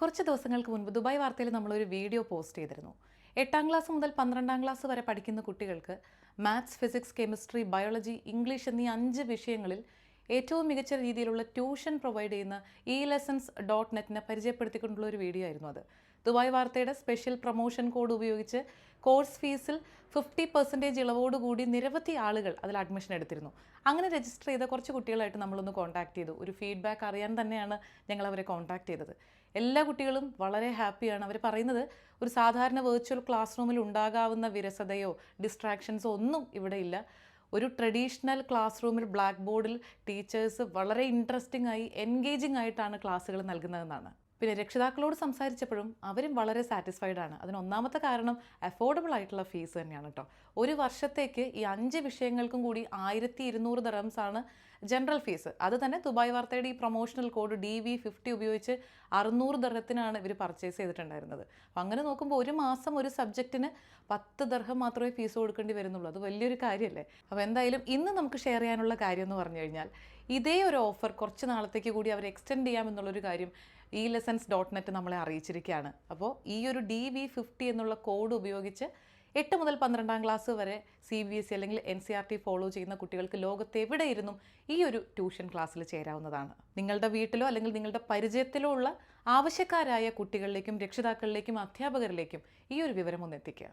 കുറച്ച് ദിവസങ്ങൾക്ക് മുൻപ് ദുബായ് വാർത്തയിൽ നമ്മളൊരു വീഡിയോ പോസ്റ്റ് ചെയ്തിരുന്നു. എട്ടാം ക്ലാസ് മുതൽ പന്ത്രണ്ടാം ക്ലാസ് വരെ പഠിക്കുന്ന കുട്ടികൾക്ക് maths physics chemistry biology English എന്നീ അഞ്ച് വിഷയങ്ങളിൽ ഏറ്റവും മികച്ച രീതിയിലുള്ള ട്യൂഷൻ പ്രൊവൈഡ് ചെയ്യുന്ന ഇ ലെസൺസ് ഡോട്ട് നെറ്റിനെ പരിചയപ്പെടുത്തിക്കൊണ്ടുള്ള ഒരു വീഡിയോ ആയിരുന്നു അത്. ദുബായ് വാർത്തയുടെ സ്പെഷ്യൽ പ്രൊമോഷൻ കോഡ് ഉപയോഗിച്ച് കോഴ്സ് ഫീസിൽ ഫിഫ്റ്റി പെർസെന്റേജ് ഇളവോടുകൂടി നിരവധി ആളുകൾ അതിൽ അഡ്മിഷൻ എടുത്തിരുന്നു. അങ്ങനെ രജിസ്റ്റർ ചെയ്ത കുറച്ച് കുട്ടികളായിട്ട് നമ്മളൊന്ന് കോൺടാക്ട് ചെയ്തു. ഒരു ഫീഡ്ബാക്ക് അറിയാൻ തന്നെയാണ് ഞങ്ങൾ അവരെ കോൺടാക്ട് ചെയ്തത്. എല്ലാ കുട്ടികളും വളരെ ഹാപ്പിയാണ്. അവർ പറയുന്നത് ഒരു സാധാരണ വെർച്വൽ ക്ലാസ് റൂമിൽ ഉണ്ടാകാവുന്ന വിരസതയോ ഡിസ്ട്രാക്ഷൻസോ ഒന്നും ഇവിടെ ഇല്ല. ഒരു ട്രഡീഷണൽ ക്ലാസ് റൂമിൽ ബ്ലാക്ക് ബോർഡിൽ ടീച്ചേഴ്സ് വളരെ ഇൻട്രസ്റ്റിംഗ് ആയി എൻഗേജിംഗ് ആയിട്ടാണ് ക്ലാസ്സുകൾ നൽകുന്നതെന്നാണ്. പിന്നെ രക്ഷിതാക്കളോട് സംസാരിച്ചപ്പോഴും അവരും വളരെ സാറ്റിസ്ഫൈഡ് ആണ്. അതിന് ഒന്നാമത്തെ കാരണം അഫോർഡബിൾ ആയിട്ടുള്ള ഫീസ് തന്നെയാണ് കേട്ടോ ഒരു വർഷത്തേക്ക് ഈ അഞ്ച് വിഷയങ്ങൾക്കും കൂടി ആയിരത്തി ഇരുന്നൂറ് ദറംസ് ആണ് ജനറൽ ഫീസ് അത് തന്നെ ദുബായ് വാർത്തയുടെ ഈ promotional code D V fifty ഉപയോഗിച്ച് അറുന്നൂറ് ദർഹത്തിനാണ് ഇവർ പർച്ചേസ് ചെയ്തിട്ടുണ്ടായിരുന്നത്. അപ്പം അങ്ങനെ നോക്കുമ്പോൾ ഒരു മാസം ഒരു സബ്ജക്റ്റിന് പത്ത് ദർഹം മാത്രമേ ഫീസ് കൊടുക്കേണ്ടി വരുന്നുള്ളൂ. അത് വലിയൊരു കാര്യമല്ലേ അപ്പോൾ എന്തായാലും ഇന്ന് നമുക്ക് ഷെയർ ചെയ്യാനുള്ള കാര്യം എന്ന് പറഞ്ഞു കഴിഞ്ഞാൽ ഇതേ ഒരു ഓഫർ കുറച്ച് നാളത്തേക്ക് കൂടി അവർ എക്സ്റ്റെൻഡ് ചെയ്യാമെന്നുള്ളൊരു കാര്യം ഇ ലെസൻസ് ഡോട്ട് നെറ്റ് നമ്മളെ അറിയിച്ചിരിക്കുകയാണ്. അപ്പോൾ ഈ ഒരു ഡി വി ഫിഫ്റ്റി എന്നുള്ള കോഡ് ഉപയോഗിച്ച് എട്ട് മുതൽ പന്ത്രണ്ടാം ക്ലാസ് വരെ സി ബി എസ് ഇ അല്ലെങ്കിൽ N C R T follow ചെയ്യുന്ന കുട്ടികൾക്ക് ലോകത്ത് എവിടെ ഇരുന്നും ഈ ഒരു ട്യൂഷൻ ക്ലാസ്സിൽ ചേരാവുന്നതാണ്. നിങ്ങളുടെ വീട്ടിലോ അല്ലെങ്കിൽ നിങ്ങളുടെ പരിചയത്തിലോ ഉള്ള ആവശ്യക്കാരായ കുട്ടികളിലേക്കും രക്ഷിതാക്കളിലേക്കും അധ്യാപകരിലേക്കും ഈ ഒരു വിവരം ഒന്ന് എത്തിക്കുക.